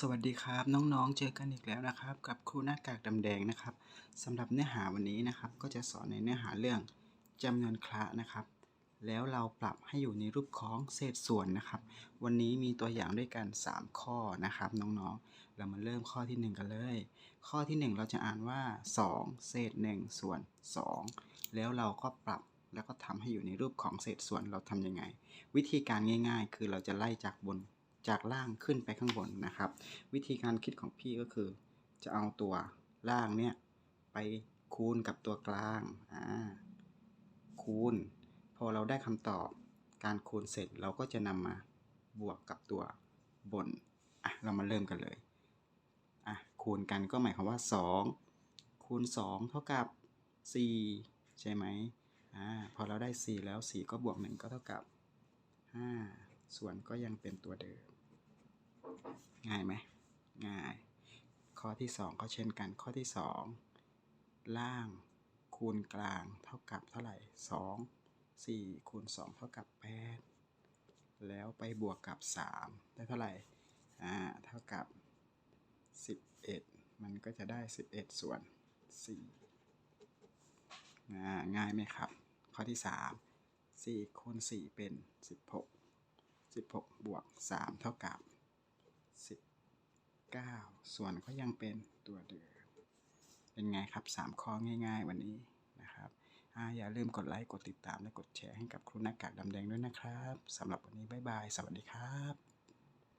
สวัสดีครับน้องๆ เจอกันอีกแล้วนะครับ กับครูหน้ากากดำแดงนะครับสำหรับเนื้อหาวันนี้นะครับ ก็จะสอนในเนื้อหาเรื่องจำนวนคละนะครับ แล้วเราปรับให้อยู่ในรูปของเศษส่วนนะครับ วันนี้มีตัวอย่างด้วยกัน 3 ข้อนะครับน้องๆ เรามาเริ่มข้อที่ 1 กันเลย ข้อที่ 1 เราจะอ่านว่า 2 เศษ 1 ส่วน 2 แล้วเราก็ปรับแล้วก็ทำให้อยู่ในรูปของเศษส่วนเราทำยังไง วิธีการง่าย ๆ คือเราจะไล่จากบน จากล่างขึ้นไปข้างบนนะครับ วิธีการคิดของพี่ก็คือ จะเอาตัวล่างเนี่ยไปคูณกับตัวกลางอ่าคูณ พอเราได้คำตอบการคูณเสร็จเราก็จะนำมาบวกกับตัวบนอะเรามาเริ่มกันเลยอะคูณกันก็หมายความว่า 2 คูณ 2 เท่ากับ 4 ใช่ไหมอ่าพอเราได้ 4 แล้ว 4 ก็บวก 1 ก็เท่ากับ 5 ส่วนก็ยังเป็นตัวเดิม ง่ายไหมง่าย ข้อที่ 2 ก็เช่นกันข้อที่ 2 ล่างคูณกลางเท่ากับเท่าไหร่ 2 4คูณ2เท่ากับ 8 แล้วไปบวกกับ 3 ได้เท่าไหร่อ่าเท่ากับ 11 มันก็จะได้ 11 ส่วน4อ่าง่ายไหมครับ ข้อที่ 3 4คูณ4เป็น 16 16 บวก 3 เท่ากับ 19 ส่วนก็ยังเป็นตัวเดิม เป็นไงครับ 3 ข้อง่าย ๆ วันนี้นะครับอาอย่าลืมกดไลค์กดติดตามและกดแชร์ให้กับครูหน้ากากดำแดงด้วยนะครับสำหรับวันนี้บ๊ายบาย สวัสดีครับ